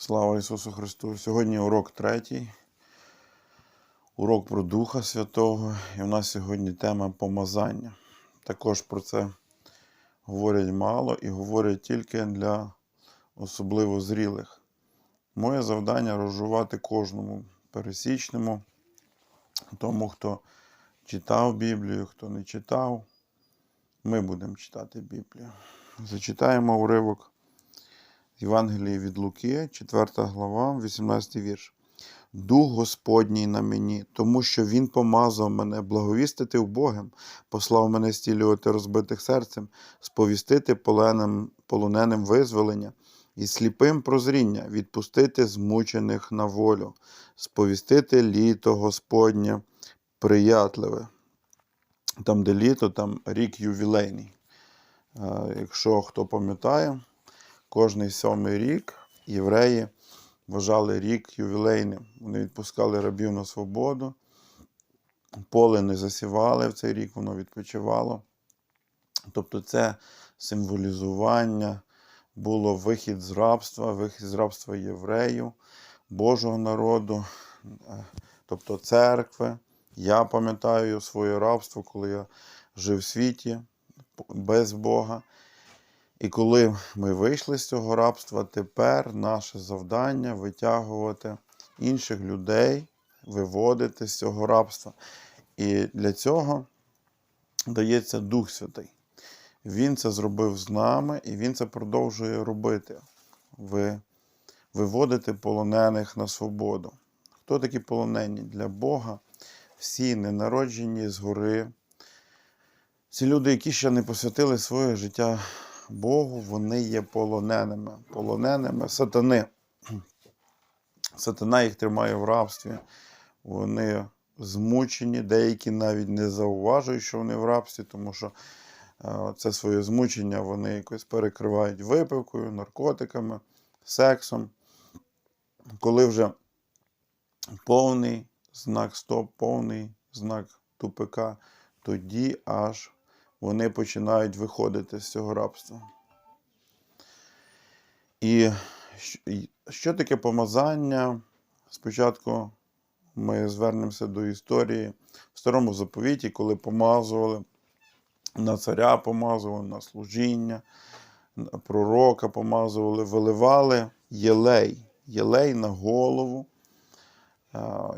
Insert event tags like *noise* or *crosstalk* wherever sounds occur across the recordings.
Слава Ісусу Христу! Сьогодні урок третій. Урок про Духа Святого. І у нас сьогодні тема помазання. Також про це говорять мало і говорять тільки для особливо зрілих. Моє завдання розжувати кожному пересічному, тому, хто читав Біблію, хто не читав. Ми будемо читати Біблію. Зачитаємо уривок Євангелії від Луки, 4 глава, 18 вірш. Дух Господній на мені, тому що Він помазав мене благовістити убогим, послав мене стілювати розбитих серцем, сповістити поленим, полоненим визволення і сліпим прозріння, відпустити змучених на волю, сповістити літо Господнє приятливе. Там, де літо, там рік ювілейний. Е, Якщо хто пам'ятає, кожний сьомий рік євреї вважали рік ювілейним. Вони відпускали рабів на свободу, поле не засівали в цей рік, воно відпочивало. Тобто це символізування було вихід з рабства, вихід з рабства євреїв, Божого народу, тобто церкви. Я пам'ятаю своє рабство, коли я жив в світі без Бога. І коли ми вийшли з цього рабства, тепер наше завдання витягувати інших людей, виводити з цього рабства. І для цього дається Дух Святий. Він це зробив з нами і він це продовжує робити. Ви, виводити полонених на свободу. Хто такі полонені? Для Бога всі ненароджені згори. Ці люди, які ще не посвятили своє життя Богу, вони є полоненими, полоненими сатани. Сатана їх тримає в рабстві. Вони змучені, деякі навіть не зауважують, що вони в рабстві, тому що е, це своє змучення вони якось перекривають випивкою, наркотиками, сексом. Коли вже повний знак стоп, повний знак тупика, тоді аж вони починають виходити з цього рабства. І що таке помазання? Спочатку ми звернемося до історії в старому заповіті, коли помазували на царя помазували, на служіння, пророка помазували, виливали єлей, єлей на голову,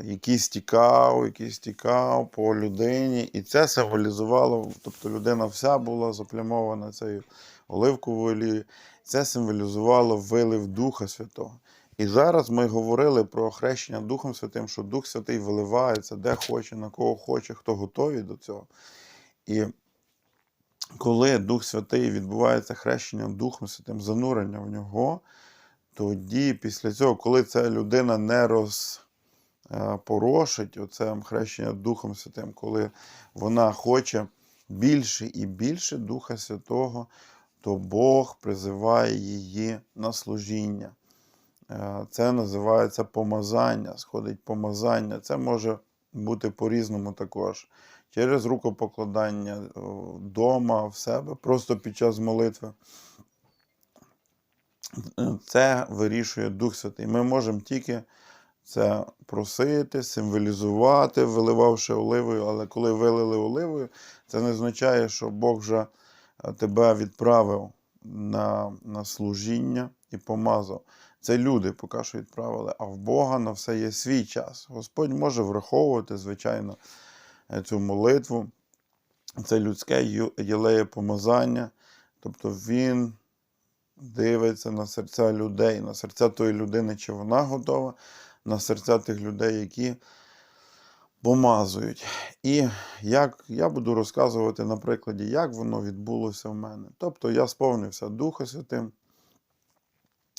який стікав, який стікав по людині. І це символізувало, тобто людина вся була заплямована цією оливковою олією. Це символізувало вилив Духа Святого. І зараз ми говорили про хрещення Духом Святим, що Дух Святий виливається, де хоче, на кого хоче, хто готовий до цього. І коли Дух Святий відбувається хрещення Духом Святим, занурення в нього, тоді після цього, коли ця людина не розпорошить оце хрещення Духом Святим, коли вона хоче більше і більше Духа Святого, то Бог призиває її на служіння. Е, Це називається помазання, сходить помазання. Це може бути по-різному також. Через рукопокладання вдома, в себе, просто під час молитви. Це вирішує Дух Святий. Ми можемо тільки це просити, символізувати, виливавши оливою, але коли вилили оливою, це не означає, що Бог вже тебе відправив на, на служіння і помазав. Це люди поки що відправили, а в Бога на все є свій час. Господь може враховувати, звичайно, цю молитву. Це людське єлеє помазання. Тобто Він дивиться на серця людей, на серця тої людини, чи вона готова, на серця тих людей, які помазують. І як я буду розказувати на прикладі, як воно відбулося в мене. Тобто я сповнився Духа Святим.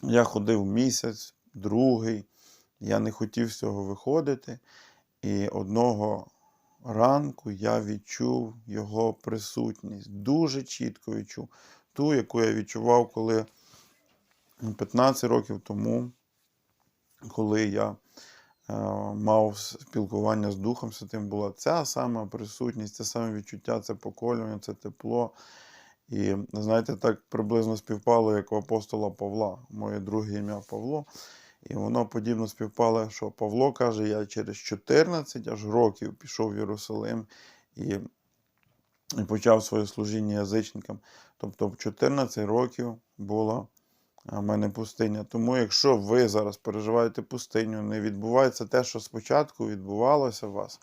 Я ходив місяць, другий, я не хотів з цього виходити. І одного ранку я відчув його присутність. Дуже чітко відчув. Ту, яку я відчував, коли 15 років тому, коли я е, мав спілкування з Духом Святим, була ця сама присутність, це саме відчуття, це поколювання, це тепло. І знаєте, так приблизно співпало, як у апостола Павла, моє друге ім'я Павло. І воно подібно співпало, що Павло каже, я через 14 аж років пішов в Єрусалим і, і почав своє служіння язичникам. Тобто в 14 років була а, в мене пустиня. Тому якщо ви зараз переживаєте пустиню, не відбувається те, що спочатку відбувалося у вас,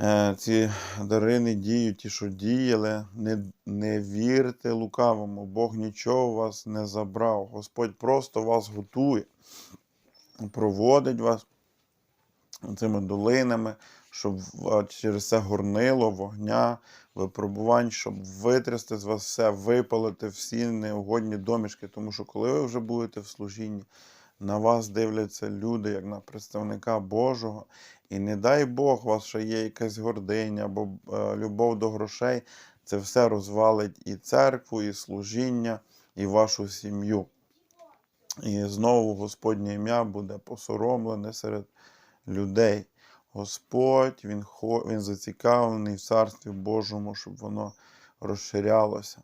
е, ці дари не діють, ті, що діяли, не, не вірте лукавому, Бог нічого у вас не забрав. Господь просто вас готує, проводить вас цими долинами, щоб через це горнило, вогня, випробувань, щоб витрясти з вас все, випалити всі неугодні домішки. Тому що коли ви вже будете в служінні, на вас дивляться люди, як на представника Божого. І не дай Бог, у вас ще є якась гординя або е, любов до грошей. Це все розвалить і церкву, і служіння, і вашу сім'ю. І знову Господнє ім'я буде посоромлене серед людей. Господь, Він, він зацікавлений в Царстві Божому, щоб воно розширялося.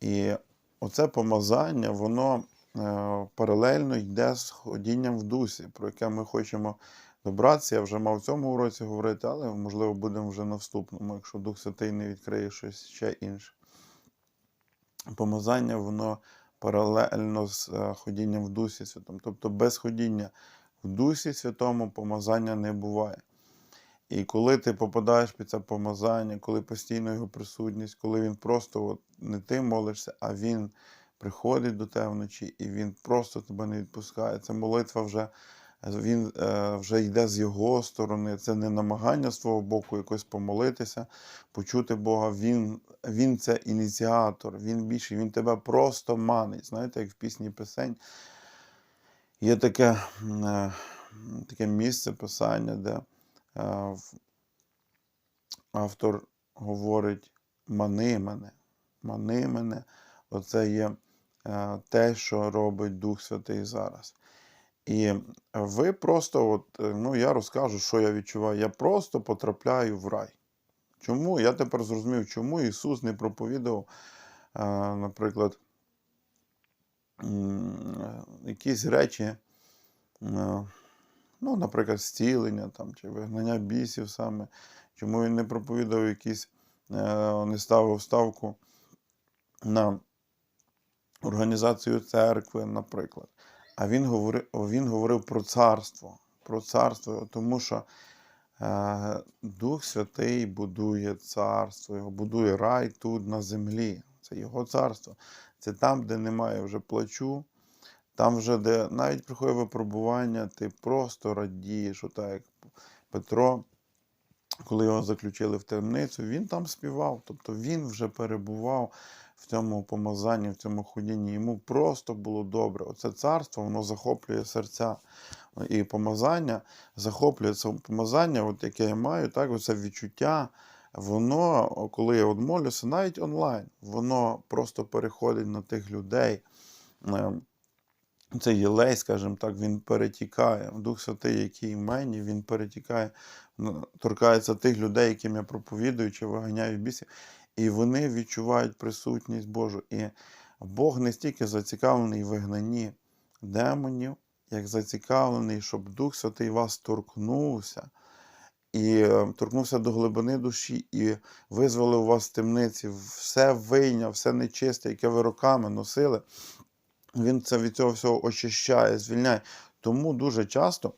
І оце помазання, воно е, паралельно йде з ходінням в дусі, про яке ми хочемо добратися. Я вже мав в цьому уроці говорити, але можливо будемо вже на вступному, якщо Дух Святий не відкриє щось ще інше. Помазання, воно паралельно з е, ходінням в Дусі Святому. Тобто без ходіння в Дусі Святому помазання не буває. І коли ти попадаєш під це помазання, коли постійно його присутність, коли він просто от, не ти молишся, а він приходить до тебе вночі і він просто тебе не відпускає. Це молитва вже, він е, вже йде з його сторони. Це не намагання з твого боку якось помолитися, почути Бога. Він, він це ініціатор, він більший, він тебе просто манить. Знаєте, як в пісні пісень. Є таке, е, таке місце писання, де е, автор говорить мани мене, мани мене. Оце є е, те, що робить Дух Святий зараз. І ви просто, от, ну я розкажу, що я відчуваю. Я просто потрапляю в рай. Чому? Я тепер зрозумів, чому Ісус не проповідував, е, наприклад, якісь речі, е, ну, наприклад, зцілення там, чи вигнання бісів саме. Чому він не проповідав якісь, е, не ставив ставку на організацію церкви, наприклад. А він говорив, він говорив про царство. Про царство, тому що е, Дух Святий будує царство, його будує рай тут на землі. Це його царство. Це там, де немає вже плачу, там вже, де навіть приходить випробування, ти просто радієш, отак як Петро, коли його заключили в темницю, він там співав. Тобто він вже перебував в цьому помазанні, в цьому ходінні. Йому просто було добре. Оце царство, воно захоплює серця. І помазання захоплює це помазання, от яке я маю, так, оце відчуття. Воно, коли я от молюся, навіть онлайн, воно просто переходить на тих людей. Е, Це єлей, скажімо так, він перетікає. Дух Святий, який в мені, він перетікає, ну, торкається тих людей, яким я проповідую чи виганяю бісів, і вони відчувають присутність Божу. І Бог не стільки зацікавлений в вигнанні демонів, як зацікавлений, щоб Дух Святий вас торкнувся. І е, торкнувся до глибини душі і визволив вас з темниці, все вийняв, все нечисте, яке ви роками носили. Він це від цього всього очищає, звільняє. Тому дуже часто,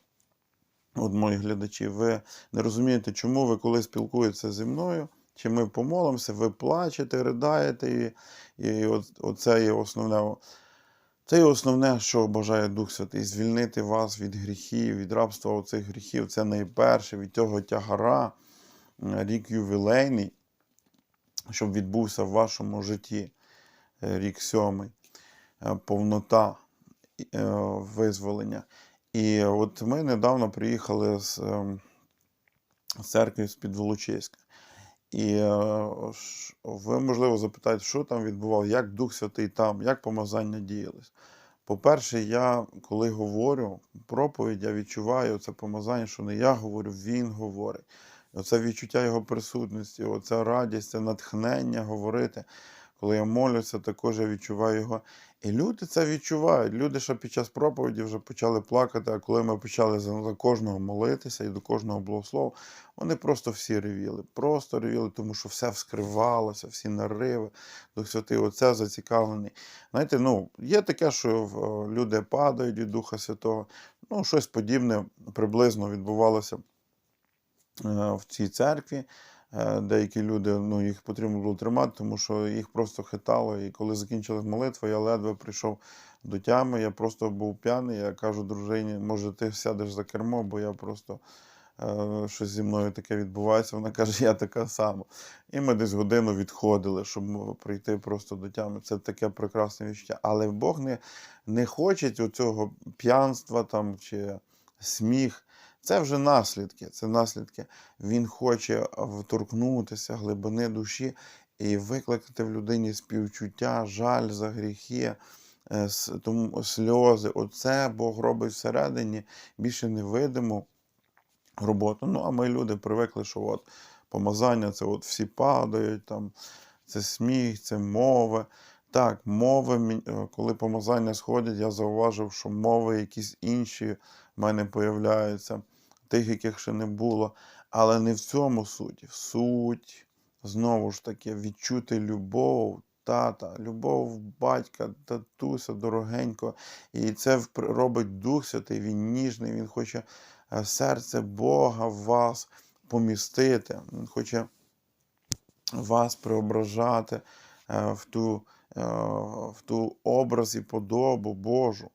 от мої глядачі, ви не розумієте, чому ви, коли спілкуєтеся зі мною, чи ми помолимося, ви плачете, riдаєте, і, і от, оце є основне. Це є основне, що бажає Дух Святий, звільнити вас від гріхів, від рабства оцих гріхів. Це найперше від цього тягара, е, рік ювілейний, щоб відбувся в вашому житті, е, рік сьомий, повнота е, визволення. І от ми недавно приїхали з ем, церкви з-під Волочиська. І е, ви, можливо, запитаєте, що там відбувалося, як Дух Святий там, як помазання діялось. По-перше, я, коли говорю проповідь, я відчуваю це помазання, що не я говорю, він говорить. Оце відчуття його присутності, оця радість, це натхнення говорити. Коли я молюся, також я відчуваю його. І люди це відчувають. Люди ще під час проповіді вже почали плакати, а коли ми почали за, кожного молитися і до кожного благослову, вони просто всі ревіли. Просто ревіли, тому що все вскривалося, всі нариви. Дух Святий Оце зацікавлений. Знаєте, ну, є таке, що е, люди падають від Духа Святого. Ну, щось подібне приблизно відбувалося е, в цій церкві. Е, Деякі люди, ну, їх потрібно було тримати, тому що їх просто хитало. І коли закінчилась молитва, я ледве прийшов до тями. Я просто був п'яний. Я кажу дружині, може, ти сядеш за кермо, бо я просто е, щось зі мною таке відбувається. Вона каже, я така сама. І ми десь годину відходили, щоб прийти просто до тями. Це таке прекрасне відчуття. Але Бог не, не хоче оцього п'янства там чи сміх. Це вже наслідки. Це наслідки. Він хоче вторкнутися глибини душі і викликати в людині співчуття, жаль за гріхи, е, сльози. Оце Бог робить всередині більше невидиму роботу. Ну, а ми люди привикли, що от помазання це от всі падають, там, це сміх, це мови. Так, мови, е, коли помазання сходять, я зауважив, що мови якісь інші в мене появляються, тих, яких ще не було. Але не в цьому суть. Суть, знову ж таки, відчути любов, тата, любов батька, татуся, дорогенько. І це робить Дух Святий, він ніжний, він хоче е, серце Бога в вас помістити. Він хоче вас преображати е, в ту, е, в ту образ і подобу Божу.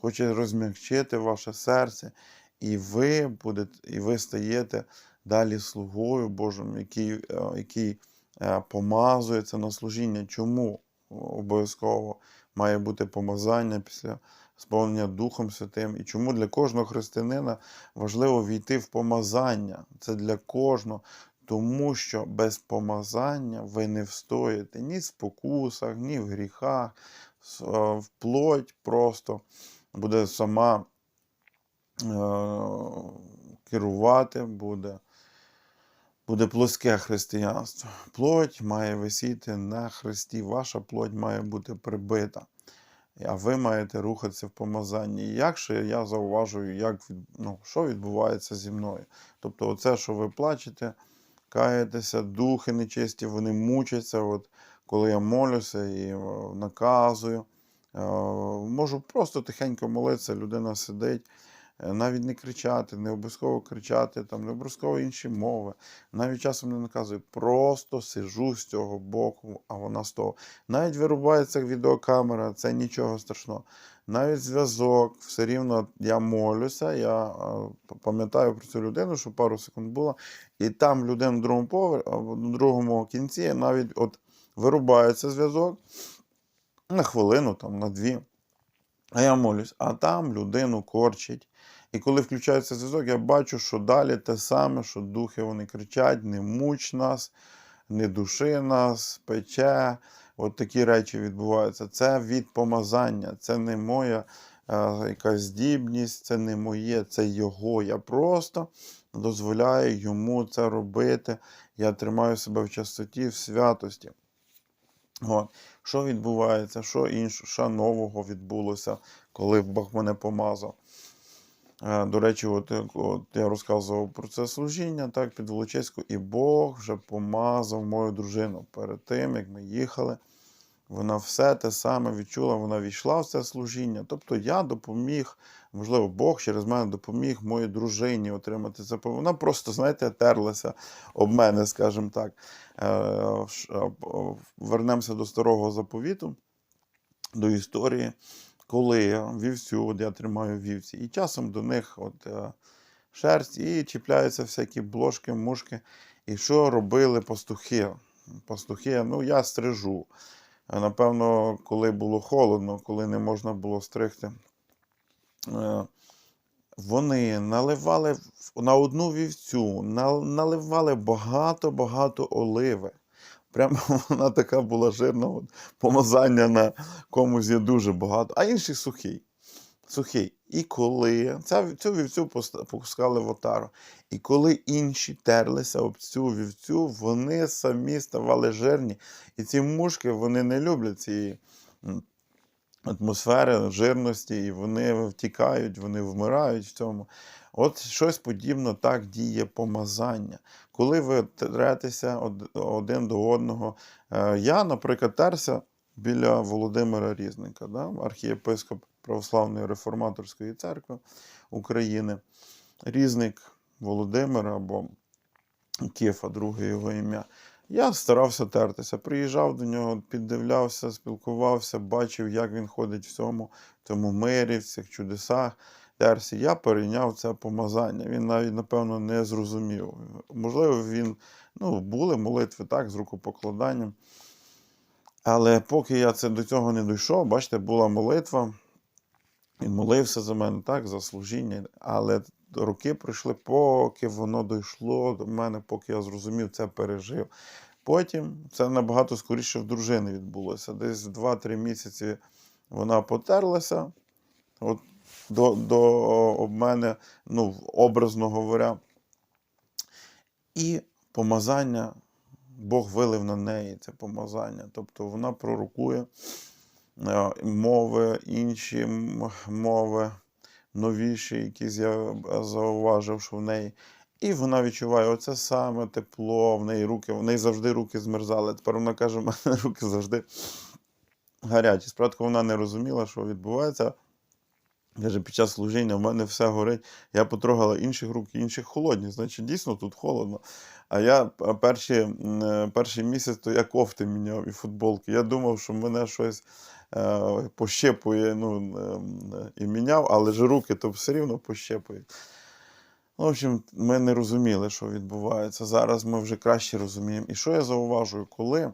Хоче розм'якчити ваше серце, і ви будете, і ви стаєте далі слугою Божим, який, е, який е, помазується на служіння. Чому обов'язково має бути помазання після сповнення Духом Святим? І чому для кожного християнина важливо війти в помазання? Це для кожного. Тому що без помазання ви не встоїте ні в спокусах, ні в гріхах, е, вплоть просто буде сама керувати, буде, буде плоске християнство. Плоть має висіти на хресті, ваша плоть має бути прибита. А ви маєте рухатися в помазанні. І як я зауважую, як, ну, що відбувається зі мною. Тобто, оце, що ви плачете, каєтеся, духи нечисті, вони мучаться. От, коли я молюся і наказую, е, можу просто тихенько молитися, людина сидить, е, навіть не кричати, не обов'язково кричати, там, не обов'язково інші мови. Навіть часом не наказую, просто сижу з цього боку, а вона з того. Навіть вирубається відеокамера, це нічого страшного. Навіть зв'язок, все рівно я молюся, я е, пам'ятаю про цю людину, що пару секунд було, і там людина на другому повер... на другому кінці навіть от вирубається зв'язок на хвилину, там, на дві. А я молюсь, а там людину корчить. І коли включається зв'язок, я бачу, що далі те саме, що духи вони кричать: не муч нас, не души нас, пече. От такі речі відбуваються. Це від помазання, це не моя е, якась здібність, це не моє, це його. Я просто дозволяю йому це робити. Я тримаю себе в чистоті, в святості. От. Що відбувається, що іншого, що нового відбулося, коли Бог мене помазав. Е, До речі, от, от я розказував про це служіння так, під Волочиську, і Бог вже помазав мою дружину перед тим, як ми їхали. Вона все те саме відчула, вона війшла в це служіння. Тобто я допоміг, можливо, Бог через мене допоміг моїй дружині отримати це. Вона просто, знаєте, терлася об мене, скажімо так. Е, е, Вернемося до старого заповіту, до історії, коли вівцю, от я тримаю вівці, і часом до них от, е, шерсть, і чіпляються всякі блошки, мушки. І що робили пастухи? Пастухи, ну я стрижу. Е, Напевно, коли було холодно, коли не можна було стригти, е, вони наливали на одну вівцю, наливали багато-багато оливи. Прямо *laughs* вона така була жирна, от, помазання на комусь є дуже багато, а інший сухий. Сухий. І коли ця, цю вівцю пускали в отару, і коли інші терлися об цю вівцю, вони самі ставали жирні. І ці мушки вони не люблять м, атмосфери жирності, і вони втікають, вони вмирають в цьому. От щось подібно так діє помазання. Коли ви третеся один до одного. Е, Я, наприклад, терся біля Володимира Різника, да? архієпископ Православної реформаторської церкви України. Різник Володимир або Кефа, друге його ім'я. Я старався тертися. Приїжджав до нього, піддивлявся, спілкувався, бачив, як він ходить в цьому, в цьому мирі, в цих чудесах. Терсі. Я перейняв це помазання. Він навіть, напевно, не зрозумів. Можливо, він, ну, були молитви так, з рукопокладанням. Але поки я це до цього не дійшов, бачите, була молитва. Він молився за мене, так, за служіння. Але роки пройшли, поки воно дійшло до мене, поки я зрозумів, це пережив. Потім це набагато скоріше в дружини відбулося. Десь 2-3 місяці вона потерлася от, до, до об мене, ну, образно говоря. І помазання Бог вилив на неї це помазання. Тобто вона пророкує е, мови, інші мови, новіші, якісь я зауважив, що в неї. І вона відчуває оце саме тепло, в неї руки, в неї завжди руки змерзали. Тепер вона каже, в мене *laughs* руки завжди гарячі. Спочатку вона не розуміла, що відбувається. Каже, під час служіння в мене все горить. Я потрогала інших рук, інших холодні. Значить, дійсно тут холодно. А я перші, е, перший місяць то я кофти міняв і футболки. Я думав, що мене щось пощепує, ну, е, і міняв, але ж руки то все рівно пощепують. Ну, В общем, ми не розуміли, що відбувається. Зараз ми вже краще розуміємо. І що я зауважую, коли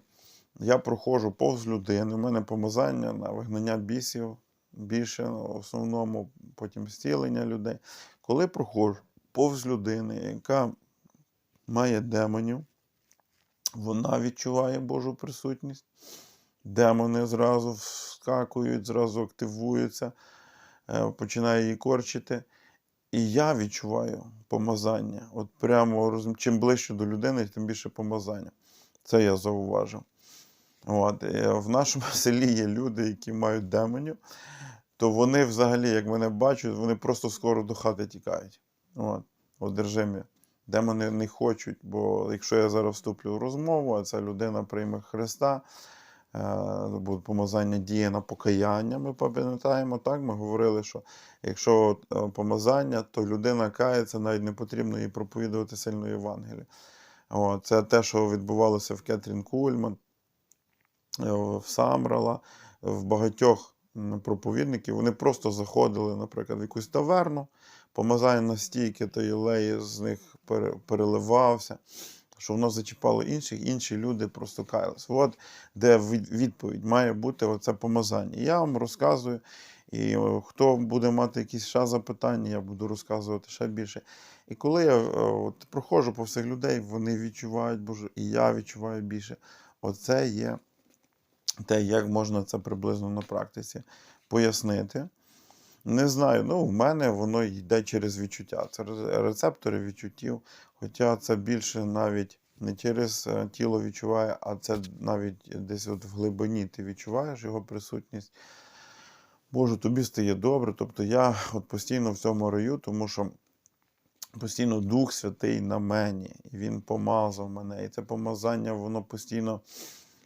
я проходжу повз людини, у мене помазання на вигнання бісів більше, ну, в основному потім зцілення людей. Коли проходжу повз людини, яка має демонів, вона відчуває Божу присутність. Демони зразу вскакують, зразу активуються, е, починає її корчити. І я відчуваю помазання. От прямо чим ближче до людини, тим більше помазання. Це я зауважив. От, е, в нашому *laughs* селі є люди, які мають демонів, то вони взагалі, як мене бачать, вони просто скоро до хати тікають. От, одержимі. Демони не хочуть, бо якщо я зараз вступлю в розмову, а ця людина прийме Христа, помазання діє на покаяння, ми пам'ятаємо, так? Ми говорили, що якщо е, помазання, то людина кається, навіть не потрібно їй проповідувати сильно Євангелію. От, це те, що відбувалося в Кетрін Кульман, е, в Самрала, в багатьох проповідників. Вони просто заходили, наприклад, в якусь таверну, помазання настільки та єлеї з них переливався, що воно зачіпало інших, інші люди просто каялись. От де відповідь має бути оце помазання. Я вам розказую. І хто буде мати якісь ще запитання, я буду розказувати ще більше. І коли я е, от, проходжу по всіх людей, вони відчувають Боже, і я відчуваю більше. Оце є те, як можна це приблизно на практиці пояснити. Не знаю, ну в мене воно йде через відчуття. Це рецептори відчуттів. Хоча це більше навіть не через е, тіло відчуває, а це навіть десь от в глибині ти відчуваєш його присутність. Боже, тобі стає добре. Тобто я от постійно в цьому раю, тому що постійно Дух Святий на мені, і Він помазав мене. І це помазання, воно постійно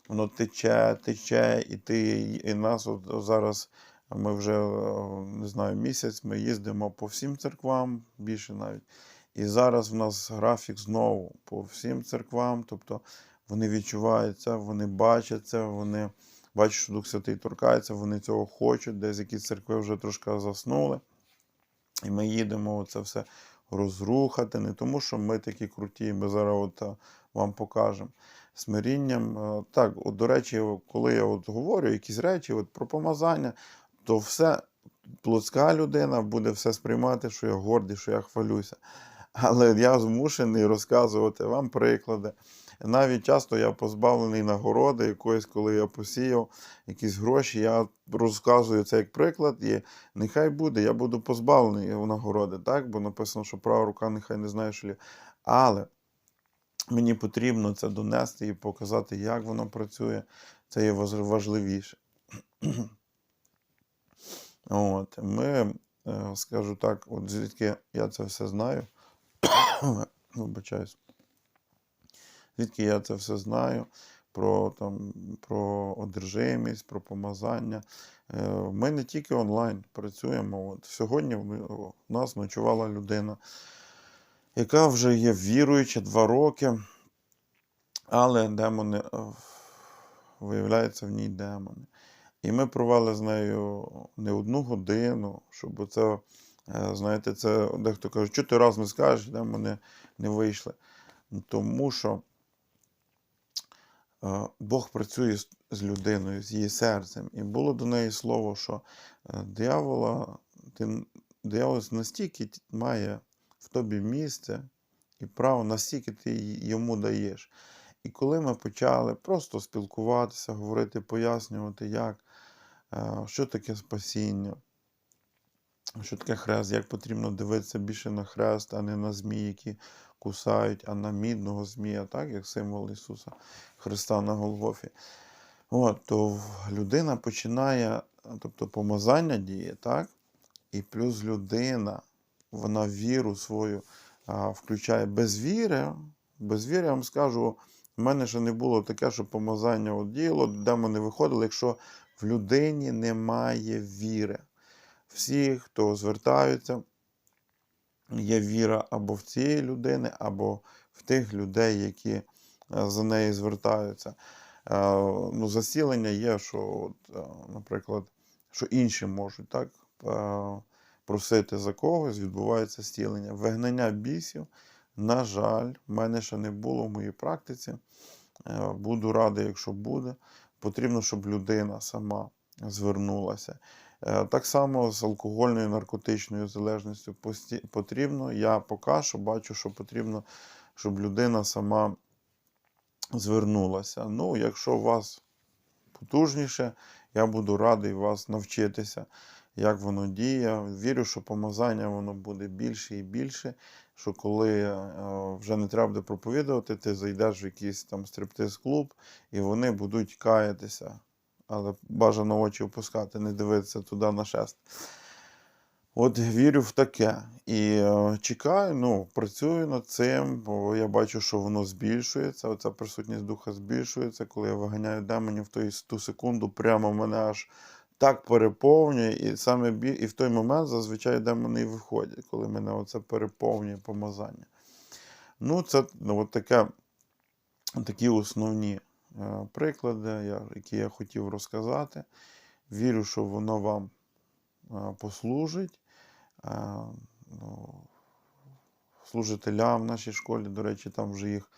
воно тече, тече, і ти і нас от зараз. Ми вже е, не знаю місяць. Ми їздимо по всім церквам, більше навіть. І зараз в нас графік знову по всім церквам. Тобто вони відчувають це, вони бачать це, вони бачать, що Дух Святий торкається, вони цього хочуть. Десь якісь церкви вже трошки заснули. І ми їдемо це все розрухати, не тому, що ми такі круті, ми зараз от, е, вам покажемо. Смирінням. е, Так, от, до речі, коли я от говорю якісь речі от, про помазання, то все плотська людина буде все сприймати, що я гордий, що я хвалюся. Але я змушений розказувати вам приклади. навіть часто я позбавлений нагороди якоїсь, коли я посіяв якісь гроші. Я розказую це як приклад, і нехай буде, я буду позбавлений нагороди, так? Бо написано, що права рука нехай не знає, що лі. Але мені потрібно це донести і показати, як воно працює. Це є важливіше. От, ми, е, скажу так, от звідки я це все знаю. *coughs* Вибачаюсь. Звідки я це все знаю про, там, про одержимість, про помазання. Е, Ми не тільки онлайн працюємо. От сьогодні у нас ночувала людина, яка вже є віруюча два роки, але демони, виявляються в ній демони. І ми провели з нею не одну годину, щоб це, е, знаєте, це дехто каже, що ти раз не скажеш, демони не вийшли. Ну, Тому що е, Бог працює з- людиною, з її серцем. І було до неї слово, що е, диявола, ти, диявол настільки має в тобі місце і право, настільки ти йому даєш. І коли ми почали просто спілкуватися, говорити, пояснювати, як, що таке спасіння, що таке хрест, як потрібно дивитися більше на хрест, а не на змій, які кусають, а на мідного змія, так, як символ Ісуса Христа на Голгофі. От, то людина починає, тобто помазання діє, так? І плюс людина, вона віру свою а, включає без віри. Без віри, я вам скажу, в мене ще не було таке, що помазання діяло, демони виходили, якщо в людині немає віри. Всі, хто звертаються, є віра або в цієї людини, або в тих людей, які е, за неї звертаються. Е, Ну, засілення є, що, от, е, наприклад, що інші можуть так просити за когось, відбувається зцілення. Вигнання бісів, на жаль, в мене ще не було в моїй практиці. Буду радий, якщо буде. Потрібно, щоб людина сама звернулася. Е, Так само з алкогольною наркотичною залежністю потрібно. Я поки що бачу, що потрібно, щоб людина сама звернулася. Ну, якщо у вас потужніше, я буду радий вас навчитися, як воно діє. Вірю, що помазання воно буде більше і більше. Що коли е, вже не треба буде проповідувати, ти зайдеш в якийсь там стриптиз-клуб, і вони будуть каятися. Але бажано очі опускати, не дивитися туди на шест. От вірю в таке. І е, чекаю, ну, працюю над цим, бо я бачу, що воно збільшується. Оця присутність духа збільшується. Коли я виганяю демонів, то ту секунду прямо мене аж так переповнює. І саме бі... і в той момент зазвичай демони і виходять, коли мене оце переповнює помазання. Ну, це ну, от таке, такі основні е, приклади, які я хотів розказати. Вірю, що воно вам е, послужить. Е, ну, служителям в нашій школі, до речі, там вже їх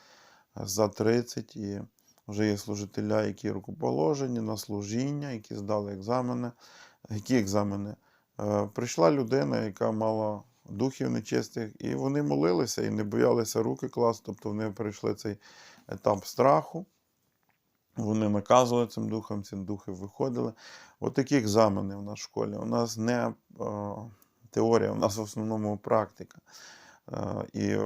за 30, і вже є служителя, які рукоположені на служіння, які здали екзамени. Які екзамени? Е, Прийшла людина, яка мала духів нечистих, і вони молилися і не боялися руки класти, тобто вони пройшли цей етап страху. Вони наказували цим духам, ці духи виходили. От такі екзамени в нас в школі. У нас не е, теорія, у нас в основному практика. Е, і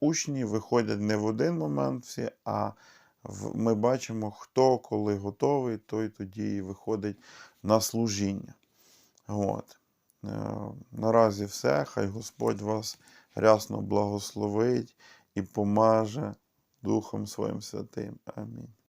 учні виходять не в один момент всі, а ми бачимо, хто коли готовий, той тоді і виходить на служіння. От. Е, наразі все. Хай Господь вас рясно благословить і помаже Духом Своїм Святим. Амінь.